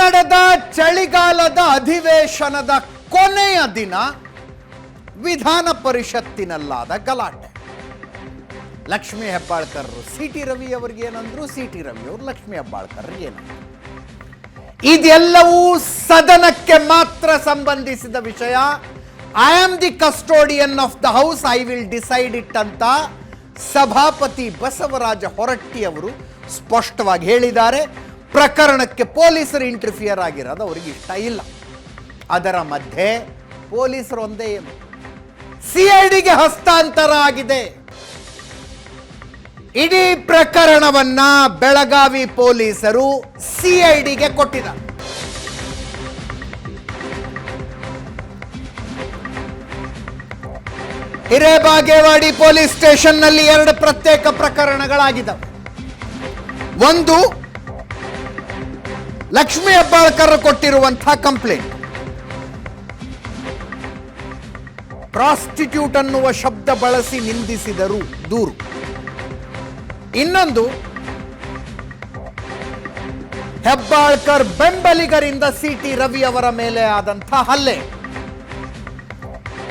ನಡೆದ ಚಳಿಗಾಲದ ಅಧಿವೇಶನದ ಕೊನೆಯ ದಿನ ವಿಧಾನ ಪರಿಷತ್ತಿನಲ್ಲಾದ ಗಲಾಟೆ. ಲಕ್ಷ್ಮೀ ಹೆಬ್ಬಾಳ್ಕರ್ ಸಿ ಟಿ ರವಿ ಅವ್ರಿಗೆ ಏನಂದ್ರು ಸಿ ಟಿ ರವಿ ಅವರು, ಲಕ್ಷ್ಮೀ ಹೆಬ್ಬಾಳ್ಕರ್ ಏನಂದ್ರು. ಇದೆಲ್ಲವೂ ಸದನಕ್ಕೆ ಮಾತ್ರ ಸಂಬಂಧಿಸಿದ ವಿಷಯ. I am the custodian of the house I will decide it ಅಂತ ಸಭಾಪತಿ ಬಸವರಾಜ ಹೊರಟ್ಟಿ ಅವರು ಸ್ಪಷ್ಟವಾಗಿ ಹೇಳಿದ್ದಾರೆ. ಪ್ರಕರಣಕ್ಕೆ ಪೊಲೀಸರು ಇಂಟರ್ಫಿಯರ್ ಆಗಿರೋದು ಅವ್ರಿಗೆ ಇಷ್ಟ ಇಲ್ಲ. ಅದರ ಮಧ್ಯೆ ಪೊಲೀಸರು ಒಂದೇ ಏನು? ಸಿ ಐ ಡಿಗೆ ಹಸ್ತಾಂತರ ಆಗಿದೆ ಇಡೀ ಪ್ರಕರಣವನ್ನ ಬೆಳಗಾವಿ ಪೊಲೀಸರು ಸಿಐಡಿಗೆ ಕೊಟ್ಟಿದ್ದಾರೆ. ಹಿರೇಬಾಗೇವಾಡಿ ಪೊಲೀಸ್ ಸ್ಟೇಷನ್ನಲ್ಲಿ ಎರಡು ಪ್ರತ್ಯೇಕ ಪ್ರಕರಣಗಳಾಗಿದ್ದಾವೆ. ಒಂದು ಲಕ್ಷ್ಮೀ ಹೆಬ್ಬಾಳ್ಕರ್ ಕೊಟ್ಟಿರುವಂತಹ ಕಂಪ್ಲೇಂಟ್ ಪ್ರಾಸ್ಟಿಟ್ಯೂಟ್ ಅನ್ನುವ ಶಬ್ದ ಬಳಸಿ ನಿಂದಿಸಿದರು ದೂರು. ಇನ್ನೊಂದು ಹೆಬ್ಬಾಳ್ಕರ್ ಬೆಂಬಲಿಗರಿಂದ ಸಿಟಿ ರವಿ ಅವರ ಮೇಲೆ ಆದಂಥ ಹಲ್ಲೆ.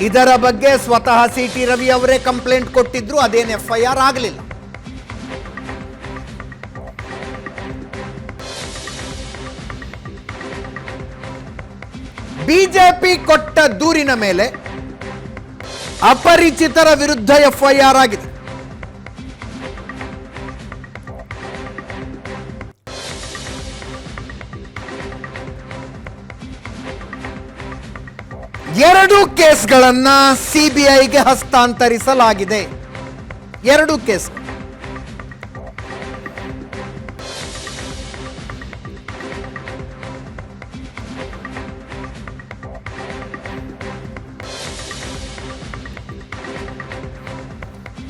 ಇದರ ಬಗ್ಗೆ ಸ್ವತಃ ಸಿಟಿ ರವಿ ಅವರೇ ಕಂಪ್ಲೇಂಟ್ ಕೊಟ್ಟಿದ್ರು, ಅದೇನು ಎಫ್ಐಆರ್ ಆಗಲಿಲ್ಲ. ಬಿಜೆಪಿ ಕೊಟ್ಟ ದೂರಿನ ಮೇಲೆ ಅಪರಿಚಿತರ ವಿರುದ್ಧ ಎಫ್ಐಆರ್ ಆಗಿದೆ. ಎರಡು ಕೇಸ್ಗಳನ್ನ ಸಿಬಿಐಗೆ ಹಸ್ತಾಂತರಿಸಲಾಗಿದೆ. ಎರಡು case.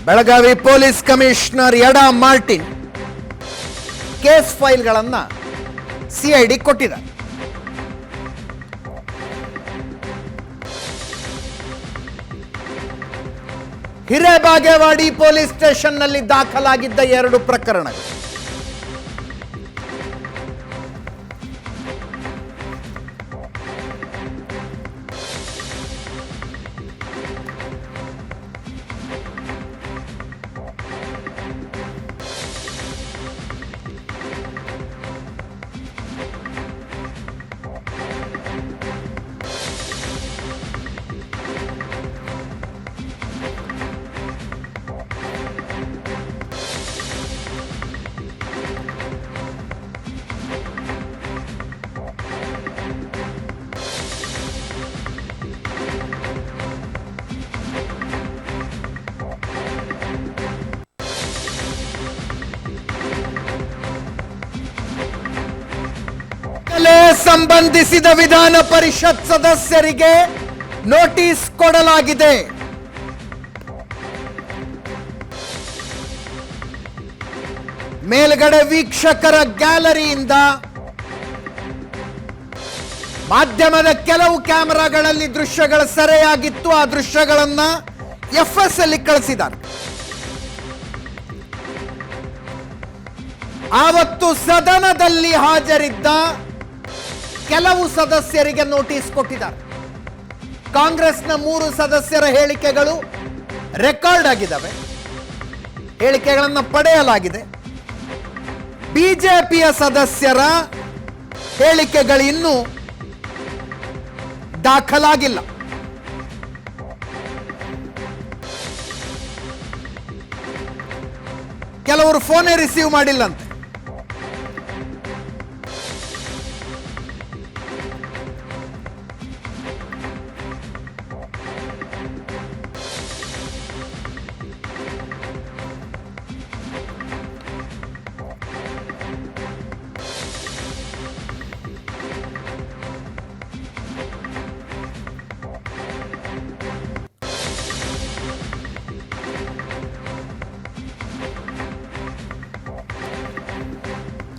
Belagavi police commissioner Yada Martin case ಫೈಲ್ಗಳನ್ನು ಸಿಐಡಿ ಕೊಟ್ಟಿದ್ದಾರೆ. ಹಿರೇಬಾಗೇವಾಡಿ ಪೊಲೀಸ್ ಸ್ಟೇಷನ್ನಲ್ಲಿ ದಾಖಲಾಗಿದ್ದ ಎರಡು ಪ್ರಕರಣಗಳು. ಸಂಬಂಧಿಸಿದ ವಿಧಾನ ಪರಿಷತ್ ಸದಸ್ಯರಿಗೆ ನೋಟಿಸ್ ಕೊಡಲಾಗಿದೆ. ಮೇಲ್ಗಡೆ ವೀಕ್ಷಕರ ಗ್ಯಾಲರಿಯಿಂದ ಮಾಧ್ಯಮದ ಕೆಲವು ಕ್ಯಾಮೆರಾಗಳಲ್ಲಿ ದೃಶ್ಯಗಳ ಸೆರೆಯಾಗಿತ್ತು. ಆ ದೃಶ್ಯಗಳನ್ನ ಎಫ್ ಎಸ್ ಅಲ್ಲಿ ಕಳಿಸಿದ್ದಾರೆ. ಆವತ್ತು ಸದನದಲ್ಲಿ ಹಾಜರಿದ್ದ ಕೆಲವು ಸದಸ್ಯರಿಗೆ ನೋಟಿಸ್ ಕೊಟ್ಟಿದ್ದಾರೆ. ಕಾಂಗ್ರೆಸ್ನ ಮೂರು ಸದಸ್ಯರ ಹೇಳಿಕೆಗಳು ರೆಕಾರ್ಡ್ ಆಗಿದ್ದಾವೆ. ಹೇಳಿಕೆಗಳನ್ನು ಪಡೆಯಲಾಗಿದೆ. ಬಿಜೆಪಿಯ ಸದಸ್ಯರ ಹೇಳಿಕೆಗಳು ಇನ್ನೂ ದಾಖಲಾಗಿಲ್ಲ. ಕೆಲವರು ಫೋನೇ ರಿಸೀವ್ ಮಾಡಿಲ್ಲಂತೆ.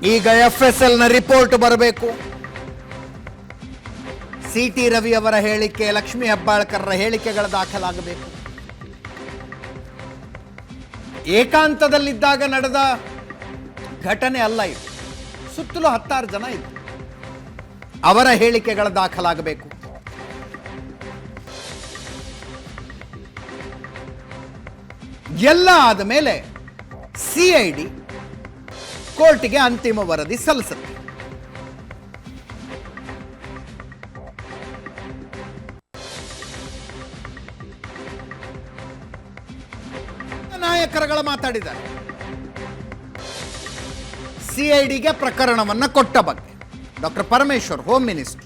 ಈಗ ಎಫ್ ಎಸ್ ಎಲ್ನ ರಿಪೋರ್ಟ್ ಬರಬೇಕು. ಸಿ ಟಿ ರವಿ ಅವರ ಹೇಳಿಕೆ, ಲಕ್ಷ್ಮೀ ಹೆಬ್ಬಾಳ್ಕರ್ರ ಹೇಳಿಕೆಗಳ ದಾಖಲಾಗಬೇಕು. ಏಕಾಂತದಲ್ಲಿದ್ದಾಗ ನಡೆದ ಘಟನೆ ಅಲ್ಲ ಇದು. ಸುತ್ತಲೂ ಹತ್ತಾರು ಜನ ಇತ್ತು ಅವರ ಹೇಳಿಕೆಗಳ ದಾಖಲಾಗಬೇಕು. ಎಲ್ಲ ಆದ ಮೇಲೆ ಸಿಐಡಿ ಕೋರ್ಟ್ಗೆ ಅಂತಿಮ ವರದಿ ಸಲ್ಲಿಸುತ್ತೆ. ನಾಯಕರುಗಳು ಮಾತಾಡಿದ್ದಾರೆ. ಸಿಐಡಿಗೆ ಪ್ರಕರಣವನ್ನ ಕೊಟ್ಟ ಬಗ್ಗೆ. Doctor Parameshwar, home minister.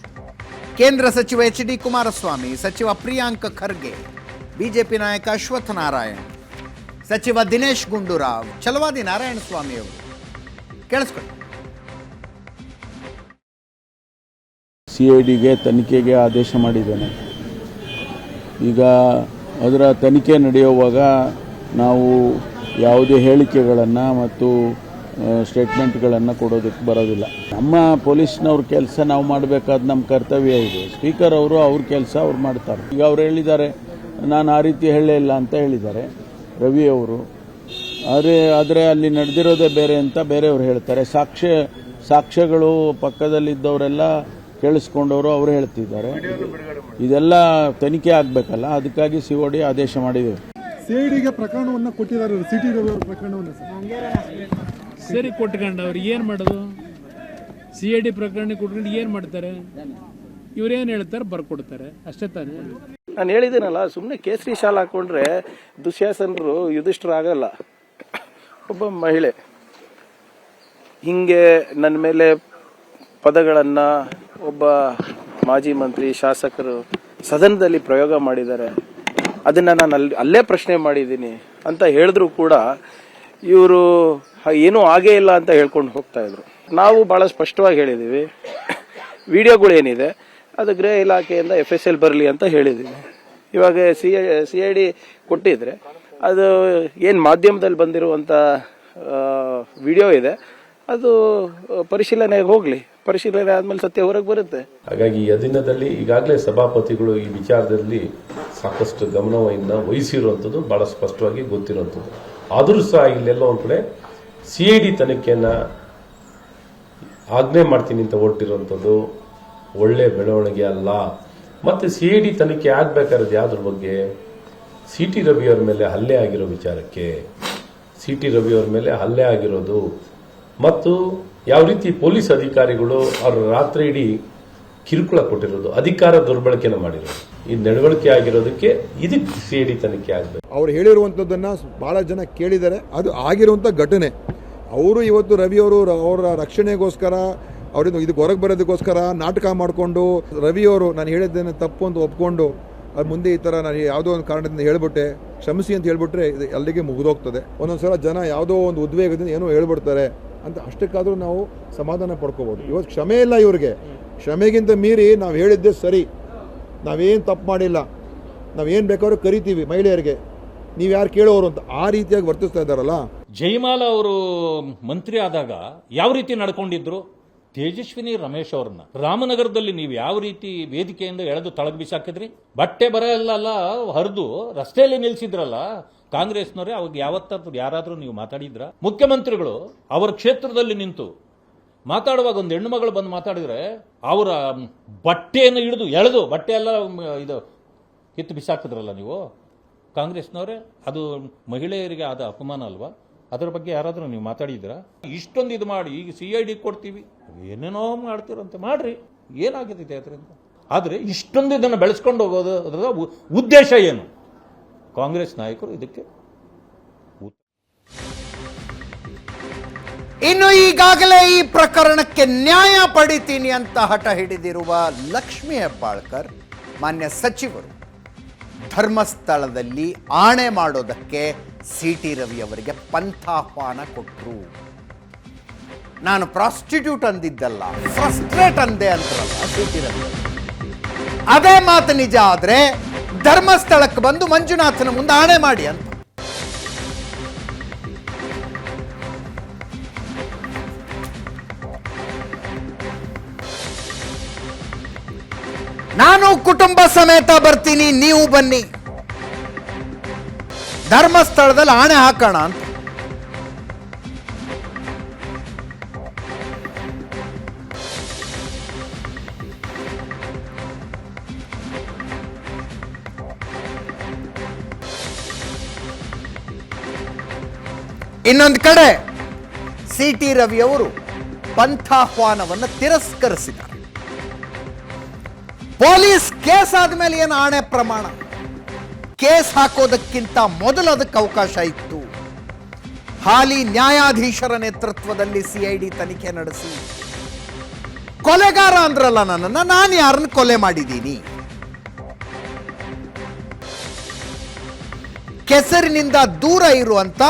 ಕೇಂದ್ರ ಸಚಿವ ಎಚ್ ಡಿ ಕುಮಾರಸ್ವಾಮಿ, ಸಚಿವ ಪ್ರಿಯಾಂಕ್ ಖರ್ಗೆ, ಬಿಜೆಪಿ ನಾಯಕ ಅಶ್ವಥ್ ನಾರಾಯಣ್, ಸಚಿವ ದಿನೇಶ್ ಗುಂಡೂರಾವ್ ನಾರಾಯಣ್ ಸ್ವಾಮಿ ಅವರು. ಕೇಳಿಸ್ಕೊಳ್ಳಿ. ಸಿ ಐ ಡಿಗೆ ತನಿಖೆಗೆ ಆದೇಶ ಮಾಡಿದ್ದೇನೆ. ಈಗ ಅದರ ತನಿಖೆ ನಡೆಯುವಾಗ ನಾವು ಯಾವುದೇ ಹೇಳಿಕೆಗಳನ್ನು ಮತ್ತು ಸ್ಟೇಟ್ಮೆಂಟ್ಗಳನ್ನು ಕೊಡೋದಕ್ಕೆ ಬರೋದಿಲ್ಲ. ನಮ್ಮ ಪೊಲೀಸ್ನವ್ರ ಕೆಲಸ ನಾವು ಮಾಡಬೇಕಾದ ನಮ್ಮ ಕರ್ತವ್ಯ ಇದೆ. ಸ್ಪೀಕರ್ ಅವರು ಅವ್ರ ಕೆಲಸ ಅವ್ರು ಮಾಡ್ತಾರೆ. ಈಗ ಅವ್ರು ಹೇಳಿದ್ದಾರೆ, ನಾನು ಆ ರೀತಿ ಹೇಳಲೇ ಇಲ್ಲ ಅಂತ ಹೇಳಿದ್ದಾರೆ. ರವಿ ಅವರು ಆದರೆ ಆದರೆ ಅಲ್ಲಿ ನಡೆದಿರೋದೇ ಬೇರೆ ಅಂತ ಬೇರೆಯವರು ಹೇಳ್ತಾರೆ. ಸಾಕ್ಷ್ಯ ಸಾಕ್ಷ್ಯಗಳು ಪಕ್ಕದಲ್ಲಿದ್ದವರೆಲ್ಲ ಕೇಳಿಸ್ಕೊಂಡವರು ಅವರು ಹೇಳ್ತಿದ್ದಾರೆ. ಇದೆಲ್ಲ ತನಿಖೆ ಆಗಬೇಕಲ್ಲ ಅದಕ್ಕಾಗಿ ಸಿ ಒ ಡಿ ಆದೇಶ ಮಾಡಿದೆ. ಸಿಐಡಿಗೆ ಪ್ರಕರಣವನ್ನು ಕೊಟ್ಟಿದ್ದಾರೆ ಸಿಟಿ ರವಿ ಪ್ರಕರಣವನ್ನು ಸರ್. ಕೊಟ್ಕೊಂಡು ಅವ್ರಿಗೆ ಏನು ಮಾಡೋದು? ಸಿ ಐ ಡಿ ಪ್ರಕರಣ ಕೊಟ್ಕೊಂಡು ಏನು ಮಾಡ್ತಾರೆ? ಇವರೇನು ಹೇಳ್ತಾರೆ? ಬರ್ಕೊಡ್ತಾರೆ. ಅಷ್ಟೇ ತಾನೇ. ನಾನು ಹೇಳಿದ್ದೀನಲ್ಲ ಸುಮ್ಮನೆ ಕೇಸರಿ ಶಾಲೆ ಹಾಕೊಂಡ್ರೆ ದುಶ್ಯಾಸನರು ಯುಧಿಷ್ಠರು ಆಗಲ್ಲ ಒಬ್ಬ ಮಹಿಳೆ ಹಿಂಗೆ ನನ್ನ ಮೇಲೆ ಪದಗಳನ್ನು ಒಬ್ಬ ಮಾಜಿ ಮಂತ್ರಿ, ಶಾಸಕರು ಸದನದಲ್ಲಿ ಪ್ರಯೋಗ ಮಾಡಿದ್ದಾರೆ. ಅದನ್ನು ನಾನು ಅಲ್ಲಿ, ಅಲ್ಲೇ ಪ್ರಶ್ನೆ ಮಾಡಿದ್ದೀನಿ ಅಂತ ಹೇಳಿದ್ರು ಕೂಡ ಇವರು ಏನೂ ಆಗೇ ಇಲ್ಲ ಅಂತ ಹೇಳ್ಕೊಂಡು ಹೋಗ್ತಾ ಇದ್ರು. ನಾವು ಭಾಳ ಸ್ಪಷ್ಟವಾಗಿ ಹೇಳಿದ್ದೀವಿ. ವಿಡಿಯೋಗಳು ಏನಿದೆ, ಅದು ಗೃಹ ಇಲಾಖೆಯಿಂದ ಎಫ್ ಎಸ್ ಎಲ್ ಬರಲಿ ಅಂತ ಹೇಳಿದ್ದೀವಿ. ಇವಾಗ ಸಿ ಸಿ ಐ ಡಿ ಕೊಟ್ಟಿದ್ರೆ ಅದು ಏನು ಮಾಧ್ಯಮದಲ್ಲಿ ಬಂದಿರುವಂಥ ವಿಡಿಯೋ ಇದೆ. ಅದು ಪರಿಶೀಲನೆಗೆ ಹೋಗಲಿ. ಪರಿಶೀಲನೆ ಆದಮೇಲೆ ಸತ್ಯ ಹೊರಗೆ ಬರುತ್ತೆ. ಹಾಗಾಗಿ ಈ ಅಧೀನದಲ್ಲಿ ಈಗಾಗಲೇ ಸಭಾಪತಿಗಳು ಈ ವಿಚಾರದಲ್ಲಿ ಸಾಕಷ್ಟು ಗಮನವನ್ನು ವಹಿಸಿರುವಂಥದ್ದು ಬಹಳ ಸ್ಪಷ್ಟವಾಗಿ ಗೊತ್ತಿರುವಂಥದ್ದು. ಆದರೂ ಸಹ ಇಲ್ಲೆಲ್ಲ ಒಂದು ಕಡೆ ಸಿ ಐ ಡಿ ತನಿಖೆಯನ್ನು ಆಜ್ಞೆ ಮಾಡ್ತೀನಿ ಅಂತ ಹೊರಟಿರುವಂಥದ್ದು ಒಳ್ಳೆ ಬೆಳವಣಿಗೆ ಅಲ್ಲ. ಮತ್ತೆ ಸಿ ಐ ಡಿ ತನಿಖೆ ಆಗ್ಬೇಕಾದ್ರೆ ಯಾವುದ್ರ ಬಗ್ಗೆ ಸಿ ಟಿ ರವಿಯವ್ರ ಮೇಲೆ ಹಲ್ಲೆ ಆಗಿರೋ ವಿಚಾರಕ್ಕೆ ಸಿ ಟಿ ರವಿಯವ್ರ ಮೇಲೆ ಹಲ್ಲೆ ಆಗಿರೋದು. ಮತ್ತು ಯಾವ ರೀತಿ ಪೊಲೀಸ್ ಅಧಿಕಾರಿಗಳು ಅವರು ರಾತ್ರಿ ಇಡೀ ಕಿರುಕುಳ ಕೊಟ್ಟಿರೋದು, ಅಧಿಕಾರ ದುರ್ಬಳಕೆನ ಮಾಡಿರೋದು. ಈ ನಡವಳಿಕೆ ಆಗಿರೋದಕ್ಕೆ ಇದಕ್ಕೆ ಸಿ ಐ ಡಿ ತನಿಖೆ ಆಗಬೇಕು. ಅವ್ರು ಹೇಳಿರುವಂಥದ್ದನ್ನು ಭಾಳ ಜನ ಕೇಳಿದ್ದಾರೆ. ಅದು ಆಗಿರುವಂಥ ಘಟನೆ. ಅವರು ಇವತ್ತು ರವಿ ಅವರು ಅವರ ರಕ್ಷಣೆಗೋಸ್ಕರ ಅವರಿಂದ ಇದಕ್ಕೆ ಹೊರಗೆ ಬರೋದಕ್ಕೋಸ್ಕರ ನಾಟಕ ಮಾಡಿಕೊಂಡು ರವಿಯವರು ನಾನು ಹೇಳಿದ್ದೇನೆ ತಪ್ಪು ಅಂತ ಒಪ್ಕೊಂಡು ಅದು ಮುಂದೆ ಈ ಥರ ನಾನು ಯಾವುದೋ ಒಂದು ಕಾರಣದಿಂದ ಹೇಳ್ಬಿಟ್ಟೆ, ಕ್ಷಮಿಸಿ ಅಂತ ಹೇಳ್ಬಿಟ್ರೆ ಇದು ಅಲ್ಲಿಗೆ ಮುಗಿದೋಗ್ತದೆ. ಒಂದೊಂದ್ಸಲ ಜನ ಯಾವುದೋ ಒಂದು ಉದ್ವೇಗದಿಂದ ಏನೋ ಹೇಳ್ಬಿಡ್ತಾರೆ ಅಂತ ಅಷ್ಟಕ್ಕಾದರೂ ನಾವು ಸಮಾಧಾನ ಪಡ್ಕೋಬೋದು. ಇವತ್ತು ಕ್ಷಮೆ ಇಲ್ಲ ಇವ್ರಿಗೆ. ಕ್ಷಮೆಗಿಂತ ಮೀರಿ ನಾವು ಹೇಳಿದ್ದೆ ಸರಿ. ನಾವೇನು ತಪ್ಪು ಮಾಡಿಲ್ಲ. ನಾವೇನು ಬೇಕಾದ್ರೂ ಕರಿತೀವಿ ಮಹಿಳೆಯರಿಗೆ. ನೀವು ಯಾರು ಕೇಳೋರು ಅಂತ ಆ ರೀತಿಯಾಗಿ ವರ್ತಿಸ್ತಾ ಇದ್ದಾರಲ್ಲ? ಜಯಮಾಲ ಅವರು ಮಂತ್ರಿ ಆದಾಗ ಯಾವ ರೀತಿ ನಡ್ಕೊಂಡಿದ್ರು? ತೇಜಸ್ವಿನಿ ರಮೇಶ್ ಅವ್ರನ್ನ. ರಾಮನಗರದಲ್ಲಿ ನೀವು ಯಾವ ರೀತಿ ವೇದಿಕೆಯಿಂದ ಎಳೆದು ತಳಗ್ ಬಿಸಾಕಿದ್ರಿ? ಬಟ್ಟೆ ಬರ ಹರಿದು ರಸ್ತೆಯಲ್ಲಿ ನಿಲ್ಸಿದ್ರಲ್ಲ, ಕಾಂಗ್ರೆಸ್ನವರೇ, ಅವಾಗ ಯಾವತ್ತಾದ್ರೂ ಯಾರಾದರೂ ನೀವು ಮಾತಾಡಿದ್ರ? ಮುಖ್ಯಮಂತ್ರಿಗಳು ಅವರ ಕ್ಷೇತ್ರದಲ್ಲಿ ನಿಂತು ಮಾತಾಡುವಾಗ ಒಂದು ಹೆಣ್ಣು ಮಗಳು ಬಂದು ಮಾತಾಡಿದ್ರೆ ಅವರ ಬಟ್ಟೆಯನ್ನು ಹಿಡಿದು ಎಳೆದು, ಬಟ್ಟೆ ಎಲ್ಲ ಇದು ಕಿತ್ತು ಬಿಸಾಕಿದ್ರಲ್ಲ ನೀವು? ಕಾಂಗ್ರೆಸ್ನವರೇ, ಅದು ಮಹಿಳೆಯರಿಗೆ ಆದ ಅಪಮಾನ ಅಲ್ವಾ? ಅದರ ಬಗ್ಗೆ ಯಾರಾದರೂ ನೀವು ಮಾತಾಡಿದ್ರ ಇಷ್ಟೊಂದು ಇದು ಮಾಡಿ, ಈಗ ಸಿ ಐ ಡಿ ಕೊಡ್ತೀವಿ. ಏನೇನೋ ಮಾಡ್ತೀರಂತೆ, ಮಾಡ್ರಿ. ಏನಾಗಿದೆ ಅದರಿಂದ? ಆದರೆ ಇಷ್ಟೊಂದು ಇದನ್ನು ಬೆಳೆಸ್ಕೊಂಡು ಹೋಗೋದು ಅದರ ಉದ್ದೇಶ ಏನು? ಕಾಂಗ್ರೆಸ್ ನಾಯಕರು ಇದಕ್ಕೆ ಇನ್ನು ಈಗಾಗಲೇ ಈ ಪ್ರಕರಣಕ್ಕೆ ನ್ಯಾಯ ಪಡಿತೀನಿ ಅಂತ ಹಠ ಹಿಡಿದಿರುವ ಲಕ್ಷ್ಮೀ ಹೆಬ್ಬಾಳ್ಕರ್, ಮಾನ್ಯ ಸಚಿವರು ಧರ್ಮಸ್ಥಳದಲ್ಲಿ ಆಣೆ ಮಾಡೋದಕ್ಕೆ ಸಿ ಟಿ ರವಿ ಅವರಿಗೆ ಪಂಥಾಹ್ವಾನ ಕೊಟ್ಟರು ನಾನು ಪ್ರಾಸ್ಟಿಟ್ಯೂಟ್ ಅಂದಿದ್ದಲ್ಲ ಫ್ರಸ್ಟ್ರೇಟ್ ಅಂದೆ ಅಂತಾರಲ್ಲ ಸಿ ಟಿ ರವಿ. ಅದೇ ಮಾತು ನಿಜ ಆದರೆ ಧರ್ಮಸ್ಥಳಕ್ಕೆ ಬಂದು ಮಂಜುನಾಥನ ಮುಂದೆ ಆಣೆ ಮಾಡಿ ಅಂತ. ನಾನು ಕುಟುಂಬ ಸಮೇತ ಬರ್ತೀನಿ, ನೀವು ಬನ್ನಿ. ಧರ್ಮಸ್ಥಳದಲ್ಲಿ ಆಣೆ ಹಾಕೋಣ ಅಂತ. ಇನ್ನೊಂದು ಕಡೆ ಸಿ ಟಿ ರವಿಯವರು ಪಂಥಾಹ್ವಾನವನ್ನು ತಿರಸ್ಕರಿಸಿದ್ದಾರೆ. ಪೊಲೀಸ್ ಕೇಸ್ ಆದ್ಮೇಲೆ ಏನು ಆಣೆ ಪ್ರಮಾಣ? ಕೇಸ್ ಹಾಕೋದಕ್ಕಿಂತ ಮೊದಲು ಅದಕ್ಕೆ ಅವಕಾಶ ಇತ್ತು. ಹಾಲಿ ನ್ಯಾಯಾಧೀಶರ ನೇತೃತ್ವದಲ್ಲಿ ಸಿಐಡಿ ತನಿಖೆ ನಡೆಸಿ. ಕೊಲೆಗಾರ ಅಂದ್ರಲ್ಲ ನನ್ನನ್ನು, ನಾನು ಯಾರನ್ನು ಕೊಲೆ ಮಾಡಿದ್ದೀನಿ. ಕೆಸರಿನಿಂದ ದೂರ ಇರುವಂತ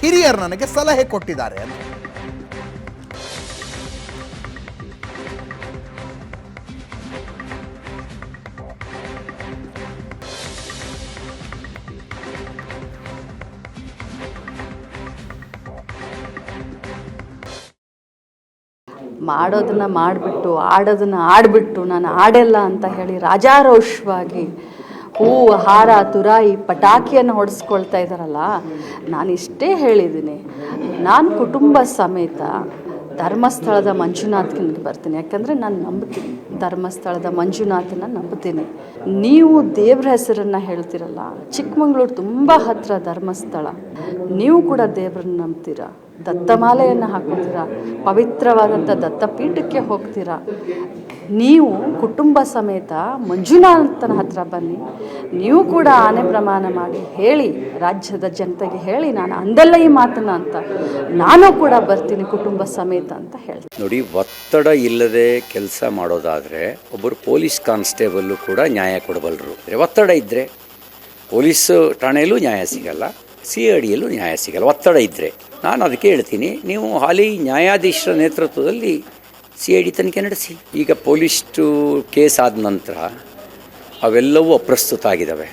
ಹಿರಿಯರು ನನಗೆ ಸಲಹೆ ಕೊಟ್ಟಿದ್ದಾರೆ ಅಂತ. ಮಾಡೋದನ್ನ ಮಾಡಿಬಿಟ್ಟು, ಆಡೋದನ್ನ ಆಡಿಬಿಟ್ಟು, ನಾನು ಆಡಲ್ಲ ಅಂತ ಹೇಳಿ ರಾಜಾರೋಷವಾಗಿ ಹೂವು, ಹಾರ, ತುರಾಯಿ, ಪಟಾಕಿಯನ್ನು ಹೊಡೆಸ್ಕೊಳ್ತಾ ಇದ್ದಾರಲ್ಲ ನಾನು ಇಷ್ಟೇ ಹೇಳಿದ್ದೀನಿ. ನಾನು ಕುಟುಂಬ ಸಮೇತ ಧರ್ಮಸ್ಥಳದ ಮಂಜುನಾಥನಿಗೆ ಬರ್ತೀನಿ. ಯಾಕಂದರೆ ನಾನು ನಂಬ್ತೀನಿ ಧರ್ಮಸ್ಥಳದ ಮಂಜುನಾಥನ ನಂಬ್ತೀನಿ. ನೀವು ದೇವ್ರ ಹೆಸರನ್ನು ಹೇಳ್ತಿರಲ್ಲ, ಚಿಕ್ಕಮಂಗ್ಳೂರು ತುಂಬ ಹತ್ತಿರ ಧರ್ಮಸ್ಥಳ. ನೀವು ಕೂಡ ದೇವ್ರನ್ನ ನಂಬ್ತೀರಾ? ದತ್ತಮಾಲೆಯನ್ನು ಹಾಕೋತೀರಾ ಪವಿತ್ರವಾದಂಥ ದತ್ತಪೀಠಕ್ಕೆ ಹೋಗ್ತೀರಾ? ನೀವು ಕುಟುಂಬ ಸಮೇತ ಮಂಜುನಾಥನ ಹತ್ರ ಬನ್ನಿ. ನೀವು ಕೂಡ ಆನೆ ಪ್ರಮಾಣ ಮಾಡಿ ಹೇಳಿ, ರಾಜ್ಯದ ಜನತೆಗೆ ಹೇಳಿ, ನಾನು ಅಂದಲ್ಲ ಈ ಮಾತನ್ನ ಅಂತ. ನಾನು ಕೂಡ ಬರ್ತೀನಿ ಕುಟುಂಬ ಸಮೇತ ಅಂತ ಹೇಳ್ತೀನಿ. ನೋಡಿ, ಒತ್ತಡ ಇಲ್ಲದೆ ಕೆಲಸ ಮಾಡೋದಾದರೆ ಒಬ್ಬರು ಪೊಲೀಸ್ ಕಾನ್ಸ್ಟೇಬಲ್ ಕೂಡ ನ್ಯಾಯ ಕೊಡಬಲ್ಲರು ಒತ್ತಡ ಇದ್ದರೆ ಪೊಲೀಸ್ ಠಾಣೆಯಲ್ಲೂ ನ್ಯಾಯ ಸಿಗಲ್ಲ, ಸಿ ಐ ನ್ಯಾಯ ಸಿಗಲ್ಲ, ಒತ್ತಡ ಇದ್ದರೆ ನಾನು ಅದಕ್ಕೆ ಹೇಳ್ತೀನಿ, ನೀವು ಹಾಲಿ ನ್ಯಾಯಾಧೀಶರ ನೇತೃತ್ವದಲ್ಲಿ ಸಿ ಐ ಡಿ ತನಿಖೆ ನಡೆಸಿ. ಈಗ ಪೊಲೀಸ್ಟು ಕೇಸ್ ಆದ ನಂತರ ಅವೆಲ್ಲವೂ ಅಪ್ರಸ್ತುತ ಆಗಿದ್ದಾವೆ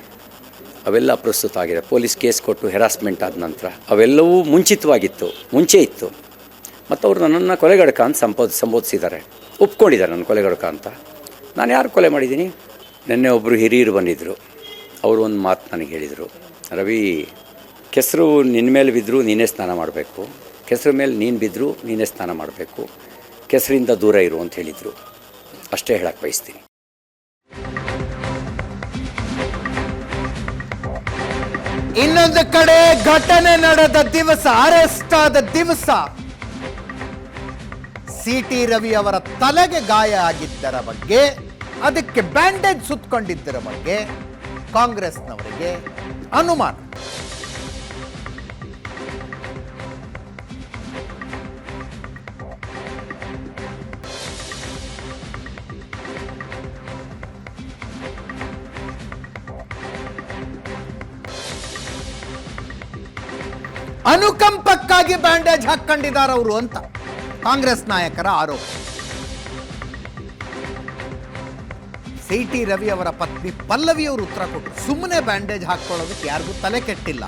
ಅವೆಲ್ಲ ಅಪ್ರಸ್ತುತ ಆಗಿದೆ ಪೊಲೀಸ್ ಕೇಸ್ ಕೊಟ್ಟು ಹೆರಾಸ್ಮೆಂಟ್ ಆದ ನಂತರ ಅವೆಲ್ಲವೂ ಮುಂಚಿತವಾಗಿತ್ತು, ಮುಂಚೆ ಇತ್ತು. ಮತ್ತು ಅವರು ನನ್ನನ್ನು ಕೊಲೆಗಡಕ ಅಂತ ಸಂಬೋಧ ಸಂಬೋಧಿಸಿದ್ದಾರೆ ಒಪ್ಕೊಂಡಿದ್ದಾರೆ ನನ್ನ ಕೊಲೆಗಡಕ ಅಂತ. ನಾನು ಯಾರು ಕೊಲೆ ಮಾಡಿದ್ದೀನಿ? ನಿನ್ನೆ ಒಬ್ಬರು ಹಿರಿಯರು ಬಂದಿದ್ದರು ಅವರು ಒಂದು ಮಾತು ನನಗೆ ಹೇಳಿದರು. ರವಿ ಕೆಸರು ನಿನ್ನ ಮೇಲೆ ಬಿದ್ದರೂ ನೀನೇ ಸ್ನಾನ ಮಾಡಬೇಕು. ಕೆಸರು ಮೇಲೆ ನೀನು ಬಿದ್ದರೂ ನೀನೇ ಸ್ನಾನ ಮಾಡಬೇಕು. ಕೆಸರಿಂದ ದೂರ ಇರು ಅಂತ ಹೇಳಿದರು. ಅಷ್ಟೇ ಹೇಳಕ್ಕೆ ಬಯಸ್ತೀನಿ. ಇನ್ನೊಂದು ಕಡೆ ಘಟನೆ ನಡೆದ ದಿವಸ ಅರೆಸ್ಟ್ ಆದ ದಿವಸ ಸಿ ಟಿ ರವಿ ಅವರ ತಲೆಗೆ ಗಾಯ ಆಗಿದ್ದರ ಬಗ್ಗೆ, ಅದಕ್ಕೆ ಬ್ಯಾಂಡೇಜ್ ಸುತ್ತಕೊಂಡಿದ್ದರ ಬಗ್ಗೆ ಕಾಂಗ್ರೆಸ್ನವರಿಗೆ ಅನುಮಾನ. ಅನುಕಂಪಕ್ಕಾಗಿ ಬ್ಯಾಂಡೇಜ್ ಹಾಕೊಂಡಿದ್ದಾರೆ ಅವರು ಅಂತ ಕಾಂಗ್ರೆಸ್ ನಾಯಕರ ಆರೋಪ. ಸಿ ಟಿ ರವಿ ಅವರ ಪತ್ನಿ ಪಲ್ಲವಿ ಅವರು ಉತ್ತರ ಕೊಟ್ಟರು ಸುಮ್ಮನೆ ಬ್ಯಾಂಡೇಜ್ ಹಾಕೊಳ್ಳೋದಕ್ಕೆ ಯಾರಿಗೂ ತಲೆ ಕೆಟ್ಟಿಲ್ಲ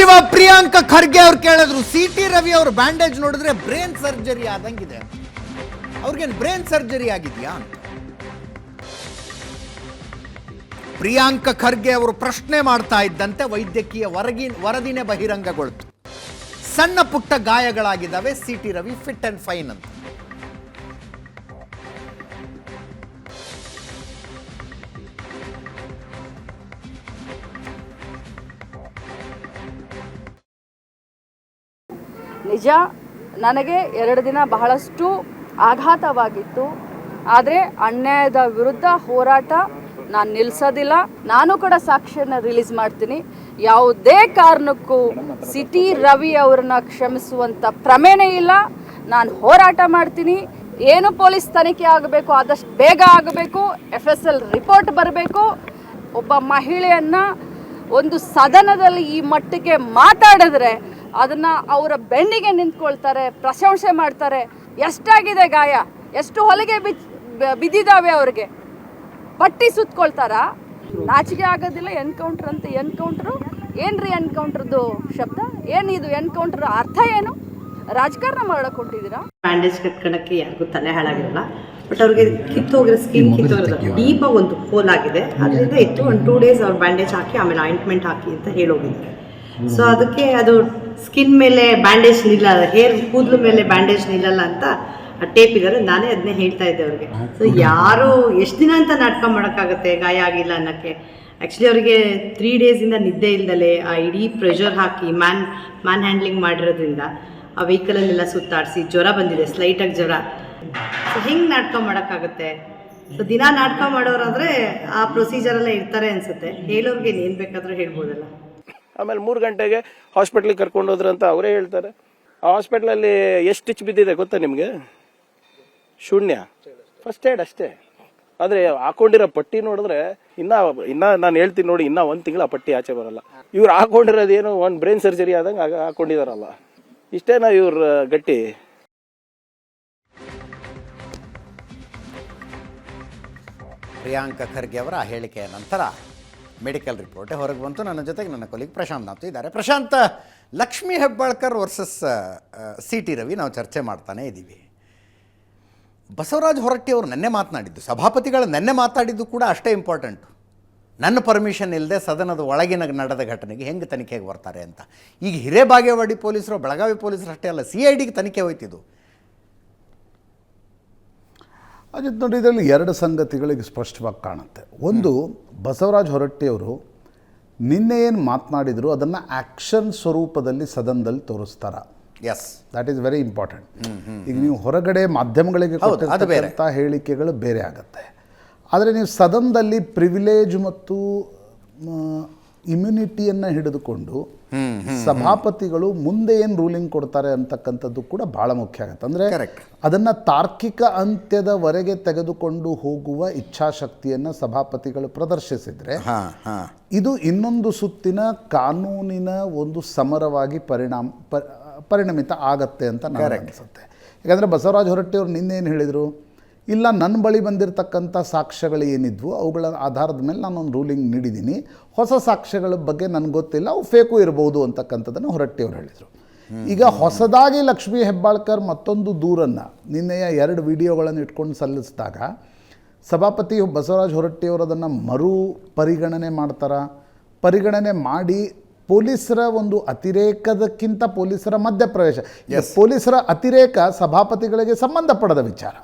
ಸಚಿವ ಪ್ರಿಯಾಂಕ ಖರ್ಗೆ ಅವ್ರು ಕೇಳಿದ್ರು ಸಿ ಟಿ ರವಿ ಅವರು ಬ್ಯಾಂಡೇಜ್ ನೋಡಿದ್ರೆ ಬ್ರೇನ್ ಸರ್ಜರಿ ಆದಂಗಿದೆ. ಅವ್ರಿಗೇನು ಬ್ರೇನ್ ಸರ್ಜರಿ ಆಗಿದೆಯಾ ಪ್ರಿಯಾಂಕ ಖರ್ಗೆ ಅವರು ಪ್ರಶ್ನೆ ಮಾಡ್ತಾ ಇದ್ದಂತೆ ವೈದ್ಯಕೀಯ ವರಗಿ, ವರದಿನೇ ಬಹಿರಂಗಗೊಳ್ತು. ಸಣ್ಣ ಪುಟ್ಟ ಗಾಯಗಳಾಗಿದ್ದಾವೆ C T Ravi fit and fine ಅಂತ. ನಿಜ, ನನಗೆ ಎರಡು ದಿನ ಬಹಳಷ್ಟು ಆಘಾತವಾಗಿತ್ತು. ಆದರೆ ಅನ್ಯಾಯದ ವಿರುದ್ಧ ಹೋರಾಟ ನಾನು ನಿಲ್ಲಿಸೋದಿಲ್ಲ ನಾನು ಕೂಡ ಸಾಕ್ಷಿಯನ್ನು ರಿಲೀಸ್ ಮಾಡ್ತೀನಿ. ಯಾವುದೇ ಕಾರಣಕ್ಕೂ ಸಿಟಿ ರವಿ ಅವ್ರನ್ನ ಕ್ಷಮಿಸುವಂಥ ಪ್ರಮೇನೇ ಇಲ್ಲ. ನಾನು ಹೋರಾಟ ಮಾಡ್ತೀನಿ. ಏನು ಪೊಲೀಸ್ ತನಿಖೆ ಆಗಬೇಕು, ಆದಷ್ಟು ಬೇಗ ಆಗಬೇಕು. ಎಫ್ ಎಸ್ ಎಲ್ ರಿಪೋರ್ಟ್ ಬರಬೇಕು. ಒಬ್ಬ ಮಹಿಳೆಯನ್ನು ಒಂದು ಸದನದಲ್ಲಿ ಈ ಮಟ್ಟಿಗೆ ಮಾತಾಡಿದ್ರೆ ಅದನ್ನ ಅವರ ಬೆನ್ನಿಗೆ ನಿಂತ್ಕೊಳ್ತಾರೆ ಪ್ರಶಂಸೆ ಮಾಡ್ತಾರೆ. ಎಷ್ಟಾಗಿದೆ ಗಾಯ? ಎಷ್ಟು ಹೊಲಿಗೆ ಬಿದ್ದಿದಾವೆ ಬಿದ್ದಿದ್ದಾವೆ ಅವ್ರಿಗೆ? ಪಟ್ಟಿ ಸುತ್ಕೊಳ್ತಾರ? ನಾಚಿಕೆ ಆಗೋದಿಲ್ಲ ಎನ್ಕೌಂಟರ್ ಅಂತ ಎನ್ಕೌಂಟ್ರು. ಏನ್ರಿ ಎನ್ಕೌಂಟ್ರದ್ದು ಶಬ್ದ? ಏನಿದು ಎನ್ಕೌಂಟರ್ ಅರ್ಥ ಏನು? ರಾಜಕಾರಣ ಮಾಡಕ್ ಹೊಂಟಿದ್ದೀರಾ? ಬ್ಯಾಂಡೇಜ್ ಕಟ್ಕೊಳಕ್ಕೆ ಯಾರಿಗೂ ತಲೆ ಹಾಳಾಗಿರಲ್ಲ. ಬಟ್ ಅವ್ರಿಗೆ ಕಿತ್ತೋಗಿರೋ ಸ್ಕಿನ್ ಕಿತ್ತೋಗಿರೋದು. ಡೀಪ್ ಒಂದು ಹೋಲ್ ಆಗಿದೆ. ಅದರಿಂದ ಇತ್ತು. ಒಂದು ಟೂ ಡೇಸ್ ಅವ್ರು ಬ್ಯಾಂಡೇಜ್ ಹಾಕಿ ಆಮೇಲೆ ಆಯಿಂಟ್ಮೆಂಟ್ ಹಾಕಿ ಅಂತ ಹೇಳೋಗಿದ್ದಾರೆ ಸೊ ಅದಕ್ಕೆ ಅದು ಸ್ಕಿನ್ ಮೇಲೆ ಬ್ಯಾಂಡೇಜ್ ನಿಲ್ಲಲ್ಲ ಹೇರ್ ಕೂದಲು ಮೇಲೆ ಬ್ಯಾಂಡೇಜ್ ನಿಲ್ಲಲ್ಲ ಅಂತ ಟೇಪ್ ಇದ್ದಾರೆ ನಾನೇ ಅದನ್ನೇ ಹೇಳ್ತಾ ಇದ್ದೆ ಅವ್ರಿಗೆ. ಸೊ ಯಾರು ಎಷ್ಟು ದಿನ ಅಂತ ನಾಟಕ ಮಾಡೋಕ್ಕಾಗತ್ತೆ ಗಾಯ ಆಗಿಲ್ಲ ಅನ್ನೋಕ್ಕೆ. ಆ್ಯಕ್ಚುಲಿ ಅವರಿಗೆ ತ್ರೀ ಡೇಸಿಂದ ನಿದ್ದೆ ಇಲ್ದಲೆ ಆ ಇಡೀ ಪ್ರೆಷರ್ ಹಾಕಿ ಮ್ಯಾನ್ ಮ್ಯಾನ್ ಹ್ಯಾಂಡ್ಲಿಂಗ್ ಮಾಡಿರೋದ್ರಿಂದ ಆ ವೆಹಿಕಲಲ್ಲೆಲ್ಲ ಸುತ್ತಾಡಿಸಿ ಜ್ವರ ಬಂದಿದೆ ಸ್ಲೈಟಾಗಿ ಜ್ವರ. ಸೊ ಹೆಂಗೆ ನಾಟಕ ಮಾಡೋಕ್ಕಾಗತ್ತೆ? ಸೊ ದಿನ ನಾಟಕ ಮಾಡೋರಾದರೆ ಆ ಪ್ರೊಸೀಜರೆಲ್ಲ ಇರ್ತಾರೆ ಅನಿಸುತ್ತೆ. ಹೇಳೋರ್ಗೆ ಏನು ಬೇಕಾದರೂ ಹೇಳ್ಬೋದಲ್ಲ. ಆಮೇಲೆ ಮೂರು ಗಂಟೆಗೆ ಹಾಸ್ಪಿಟ್ಲಿಗೆ ಕರ್ಕೊಂಡು ಹೋದ್ರು ಅಂತ ಅವರೇ ಹೇಳ್ತಾರೆ. ಆ ಹಾಸ್ಪಿಟ್ಲಲ್ಲಿ ಎಷ್ಟು ಸ್ಟಿಚ್ ಬಿದ್ದಿದೆ ಗೊತ್ತಾ ನಿಮಗೆ? ಶೂನ್ಯ. ಫಸ್ಟ್ ಏಡ್ ಅಷ್ಟೇ. ಆದರೆ ಹಾಕೊಂಡಿರೋ ಪಟ್ಟಿ ನೋಡಿದ್ರೆ ಇನ್ನ ಇನ್ನ ನಾನು ಹೇಳ್ತೀನಿ ನೋಡಿ, ಇನ್ನ ಒಂದು ತಿಂಗಳ ಪಟ್ಟಿ ಆಚೆ ಬರಲ್ಲ. ಇವ್ರು ಹಾಕೊಂಡಿರೋದೇನು ಒಂದು ಬ್ರೈನ್ ಸರ್ಜರಿ ಆದಂಗೆ ಹಾಕೊಂಡಿದಾರಲ್ಲ. ಇಷ್ಟೇನ ಇವ್ರ ಗಟ್ಟಿ? ಪ್ರಿಯಾಂಕ ಖರ್ಗೆ ಅವರ ಆ ಹೇಳಿಕೆಯ ನಂತರ ಮೆಡಿಕಲ್ ರಿಪೋರ್ಟ್ ಹೊರಗೆ ಬಂತು. ನನ್ನ ಜೊತೆಗೆ ನನ್ನ ಕೊಲಿಗೆ ಪ್ರಶಾಂತ್ ನಾಥ್ ಇದ್ದಾರೆ. Prashant, Lakshmi Hebbalkar versus C T Ravi ನಾವು ಚರ್ಚೆ ಮಾಡ್ತಾನೆ ಇದ್ದೀವಿ. ಬಸವರಾಜ ಹೊರಟ್ಟಿ ಅವರು ನೆನ್ನೆ ಮಾತನಾಡಿದ್ದು. ಸಭಾಪತಿಗಳು ನೆನ್ನೆ ಮಾತಾಡಿದ್ದು ಕೂಡ ಅಷ್ಟೇ ಇಂಪಾರ್ಟೆಂಟು ನನ್ನ ಪರ್ಮಿಷನ್ ಇಲ್ಲದೆ ಸದನದ ಒಳಗಿನ ನಡೆದ ಘಟನೆಗೆ ಹೆಂಗೆ ತನಿಖೆಗೆ ಬರ್ತಾರೆ ಅಂತ. ಈಗ ಹಿರೇಬಾಗೇವಾಡಿ ಪೊಲೀಸರು, ಬೆಳಗಾವಿ ಪೊಲೀಸರು ಅಷ್ಟೇ ಅಲ್ಲ ಸಿ ಐ ಡಿಗೆ ತನಿಖೆ ಹೋಯ್ತಿದ್ದು. ಅಜಿತ್ ನೋಡಿ ಇದರಲ್ಲಿ ಎರಡು ಸಂಗತಿಗಳಿಗೆ ಸ್ಪಷ್ಟವಾಗಿ ಕಾಣುತ್ತೆ. ಒಂದು ಬಸವರಾಜ್ ಹೊರಟ್ಟಿಯವರು ನಿನ್ನೆ ಏನು ಮಾತನಾಡಿದ್ರು ಅದನ್ನು ಆ್ಯಕ್ಷನ್ ಸ್ವರೂಪದಲ್ಲಿ ಸದನದಲ್ಲಿ ತೋರಿಸ್ತಾರ. Yes that is very important ಈಗ ನೀವು ಹೊರಗಡೆ ಮಾಧ್ಯಮಗಳಿಗೆ. ಕೊಟ್ಟಿರ್ತಕ್ಕಂಥ ಹೇಳಿಕೆಗಳು ಬೇರೆ ಆಗುತ್ತೆ. ಆದರೆ ನೀವು ಸದನದಲ್ಲಿ ಪ್ರಿವಿಲೇಜ್ ಮತ್ತು ಇಮ್ಯುನಿಟಿಯನ್ನು ಹಿಡಿದುಕೊಂಡು ಸಭಾಪತಿಗಳು ಮುಂದೆ ಏನು ರೂಲಿಂಗ್ ಕೊಡ್ತಾರೆ ಅಂತಕ್ಕಂಥದ್ದು ಕೂಡ ಬಹಳ ಮುಖ್ಯ ಆಗುತ್ತೆ. ಅಂದರೆ. ಅದನ್ನು ತಾರ್ಕಿಕ ಅಂತ್ಯದವರೆಗೆ ತೆಗೆದುಕೊಂಡು ಹೋಗುವ ಇಚ್ಛಾಶಕ್ತಿಯನ್ನು ಸಭಾಪತಿಗಳು ಪ್ರದರ್ಶಿಸಿದರೆ ಇದು ಇನ್ನೊಂದು ಸುತ್ತಿನ ಕಾನೂನಿನ ಒಂದು ಸಮರವಾಗಿ ಪರಿಣಾಮ ಪರಿಣಮಿತ ಆಗತ್ತೆ ಅಂತ ನನಗೆ ಅನಿಸುತ್ತೆ. ಯಾಕಂದರೆ ಬಸವರಾಜ ಹೊರಟ್ಟಿಯವರು ನಿನ್ನೇನು ಹೇಳಿದರು? ಇಲ್ಲ ನನ್ನ ಬಳಿ ಬಂದಿರತಕ್ಕಂಥ ಸಾಕ್ಷ್ಯಗಳು ಏನಿದ್ವು ಅವುಗಳ ಆಧಾರದ ಮೇಲೆ ನಾನೊಂದು ರೂಲಿಂಗ್ ನೀಡಿದ್ದೀನಿ. ಹೊಸ ಸಾಕ್ಷ್ಯಗಳ ಬಗ್ಗೆ ನನಗೆ ಗೊತ್ತಿಲ್ಲ ಅವು ಫೇಕು ಇರ್ಬೋದು ಅಂತಕ್ಕಂಥದ್ದನ್ನು ಹೊರಟ್ಟಿಯವರು ಹೇಳಿದರು. ಈಗ ಹೊಸದಾಗಿ ಲಕ್ಷ್ಮಿ ಹೆಬ್ಬಾಳ್ಕರ್ ಮತ್ತೊಂದು ದೂರನ್ನು ನಿನ್ನೆಯ ಎರಡು ವಿಡಿಯೋಗಳನ್ನು ಇಟ್ಕೊಂಡು ಸಲ್ಲಿಸಿದಾಗ ಸಭಾಪತಿ ಬಸವರಾಜ್ ಹೊರಟ್ಟಿಯವರು ಅದನ್ನು ಮರು ಪರಿಗಣನೆ ಮಾಡ್ತಾರ? ಪರಿಗಣನೆ ಮಾಡಿ ಪೊಲೀಸರ ಒಂದು ಅತಿರೇಕದಕ್ಕಿಂತ ಪೊಲೀಸರ ಮಧ್ಯಪ್ರವೇಶ. ಪೊಲೀಸರ ಅತಿರೇಕ ಸಭಾಪತಿಗಳಿಗೆ ಸಂಬಂಧಪಡದ ವಿಚಾರ.